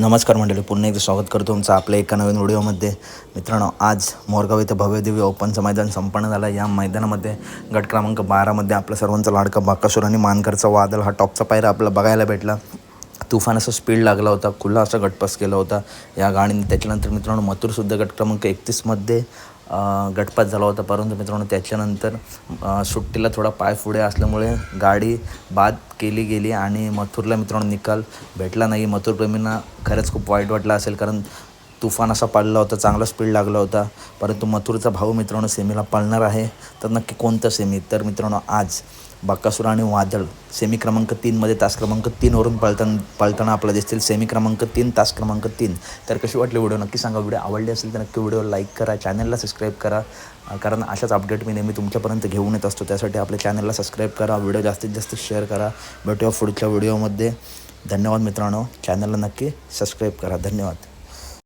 नमस्कार मंडळी पुन्हा एकदा स्वागत करतो तुमचं आपल्या एका नवीन व्हिडिओमध्ये. मित्रांनो आज मोरगाव इथं भव्यदिव्य ओपनचं मैदान संपन्न झालं. या मैदानामध्ये गट क्रमांक बारामध्ये आपल्या सर्वांचा लाडका बाकासूर आणि मानकरचा वादळ हा टॉपचा पायरा आपला बघायला भेटला. तुफान असं स्पीड लागला होता खुला असा गटपास केला होता. या गाडीने त्याच्यानंतर मित्रांनो मथुरसुद्धा गट क्रमांक एकतीसमध्ये गटपात झाला होता. परंतु मित्रांनो त्याच्यानंतर सुट्टीला थोडा पाय पुढे असल्यामुळे गाडी बाद केली गेली आणि मथुरला मित्रांनो निकाल भेटला नाही. मथुरप्रेमींना खरंच खूप वाईट वाटलं असेल कारण तुफान असा पाळला होता चांगला स्पीड लागला होता. परंतु मथुरचा भाऊ मित्रांनो सेमीला पाळणार आहे. तर नक्की कोणतं सेमी तर मित्रांनो आज बाकासूर आणि वादळ सेमी क्रमांक तीनमध्ये तास क्रमांक तीनवरून पळताना पळताना आपल्याला दिसतील सेमी क्रमांक तीन तास क्रमांक तीन. तर कशी वाटली व्हिडिओ? नक्की सांगा. व्हिडिओ आवडली असेल तर नक्की व्हिडिओ लाईक करा. चॅनलला सबस्क्राईब करा. कारण अशाच अपडेट मी नेहमी तुमच्यापर्यंत घेऊन येत असतो. त्यासाठी आपल्या चॅनलला सबस्क्राईब करा. व्हिडिओ जास्तीत जास्त शेअर करा. भेटूया पुढच्या व्हिडिओमध्ये धन्यवाद मित्रांनो. चॅनलला नक्की सबस्क्राईब करा. धन्यवाद.